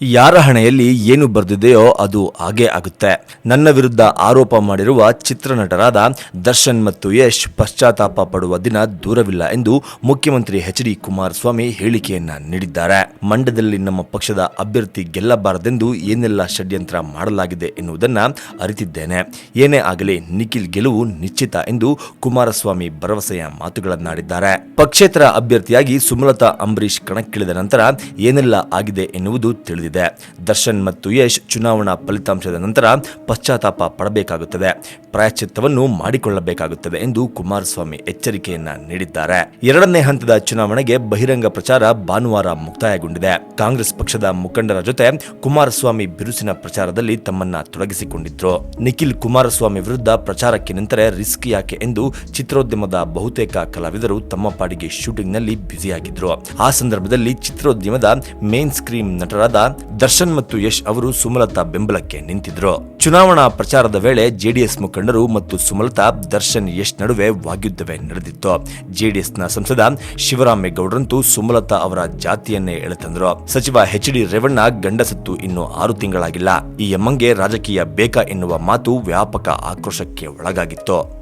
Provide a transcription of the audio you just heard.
ಯಾರ ಹಣೆಯಲ್ಲಿ ಏನು ಬರೆದಿದೆಯೋ ಅದು ಹಾಗೆ ಆಗುತ್ತೆ. ನನ್ನ ವಿರುದ್ಧ ಆರೋಪ ಮಾಡಿರುವ ಚಿತ್ರನಟರಾದ ದರ್ಶನ್ ಮತ್ತು ಯಶ್ ಪಶ್ಚಾತ್ತಾಪ ಪಡುವ ದಿನ ದೂರವಿಲ್ಲ ಎಂದು ಮುಖ್ಯಮಂತ್ರಿ ಎಚ್ ಡಿ ಕುಮಾರಸ್ವಾಮಿ ಹೇಳಿಕೆಯನ್ನ ನೀಡಿದ್ದಾರೆ. ಮಂಡ್ಯದಲ್ಲಿ ನಮ್ಮ ಪಕ್ಷದ ಅಭ್ಯರ್ಥಿ ಗೆಲ್ಲಬಾರದೆಂದು ಏನೆಲ್ಲ ಷಡ್ಯಂತ್ರ ಮಾಡಲಾಗಿದೆ ಎನ್ನುವುದನ್ನ ಅರಿತಿದ್ದೇನೆ. ಏನೇ ಆಗಲಿ ನಿಖಿಲ್ ಗೆಲುವು ನಿಶ್ಚಿತ ಎಂದು ಕುಮಾರಸ್ವಾಮಿ ಭರವಸೆಯ ಮಾತುಗಳನ್ನಾಡಿದ್ದಾರೆ. ಪಕ್ಷೇತರ ಅಭ್ಯರ್ಥಿಯಾಗಿ ಸುಮಲತಾ ಅಂಬರೀಶ್ ಕಣಕ್ಕಿಳಿದ ನಂತರ ಏನೆಲ್ಲ ಆಗಿದೆ ಎನ್ನುವುದು ತಿಳಿದಿದೆ ದರ್ಶನ್ ಮತ್ತು ಯಶ್ ಚುನಾವಣಾ ಫಲಿತಾಂಶದ ನಂತರ ಪಶ್ಚಾತ್ತಾಪ ಪಡಬೇಕಾಗುತ್ತದೆ. ಪ್ರಾಯಶ್ಚಿತ್ತವನ್ನು ಮಾಡಿಕೊಳ್ಳಬೇಕಾಗುತ್ತದೆ ಎಂದು ಕುಮಾರಸ್ವಾಮಿ ಎಚ್ಚರಿಕೆಯನ್ನ ನೀಡಿದ್ದಾರೆ. ಎರಡನೇ ಹಂತದ ಚುನಾವಣೆಗೆ ಬಹಿರಂಗ ಪ್ರಚಾರ ಭಾನುವಾರ ಮುಕ್ತಾಯಗೊಂಡಿದೆ. ಕಾಂಗ್ರೆಸ್ ಪಕ್ಷದ ಮುಖಂಡರ ಜೊತೆ ಕುಮಾರಸ್ವಾಮಿ ಬಿರುಸಿನ ಪ್ರಚಾರದಲ್ಲಿ ತಮ್ಮನ್ನ ತೊಡಗಿಸಿಕೊಂಡಿದ್ರು. ನಿಖಿಲ್ ಕುಮಾರಸ್ವಾಮಿ ವಿರುದ್ಧ ಪ್ರಚಾರಕ್ಕೆ ನಿಂತರೆ ರಿಸ್ಕ್ ಯಾಕೆ ಎಂದು ಚಿತ್ರೋದ್ಯಮದ ಬಹುತೇಕ ಕಲಾವಿದರು ತಮ್ಮ ಪಾಡಿಗೆ ಶೂಟಿಂಗ್ನಲ್ಲಿ ಬ್ಯುಸಿಯಾಗಿದ್ರು. ಆ ಸಂದರ್ಭದಲ್ಲಿ ಚಿತ್ರೋದ್ಯಮದ ಮೇನ್ ಸ್ಕ್ರೀನ್ ನಟರಾದ ದರ್ಶನ್ ಮತ್ತು ಯಶ್ ಅವರು ಸುಮಲತಾ ಬೆಂಬಲಕ್ಕೆ ನಿಂತಿದ್ರು. ಚುನಾವಣಾ ಪ್ರಚಾರದ ವೇಳೆ ಜೆಡಿಎಸ್ ಮುಖಂಡರು ಮತ್ತು ಸುಮಲತಾ, ದರ್ಶನ್, ಯಶ್ ನಡುವೆ ವಾಗ್ಯುದ್ಧವೇ ನಡೆದಿತ್ತು. ಜೆಡಿಎಸ್ನ ಸಂಸದ ಶಿವರಾಮೇಗೌಡರಂತೂ ಸುಮಲತಾ ಅವರ ಜಾತಿಯನ್ನೇ ಎಳೆತಂದ್ರು. ಸಚಿವ ಎಚ್ ಡಿ ರೇವಣ್ಣ ಗಂಡಸತ್ತು ಇನ್ನು ಆರು ತಿಂಗಳಾಗಿಲ್ಲ. ಈ ಎಮ್ಮಂಗೆ ರಾಜಕೀಯ ಬೇಕಾ ಎನ್ನುವ ಮಾತು ವ್ಯಾಪಕ ಆಕ್ರೋಶಕ್ಕೆ ಒಳಗಾಗಿತ್ತು.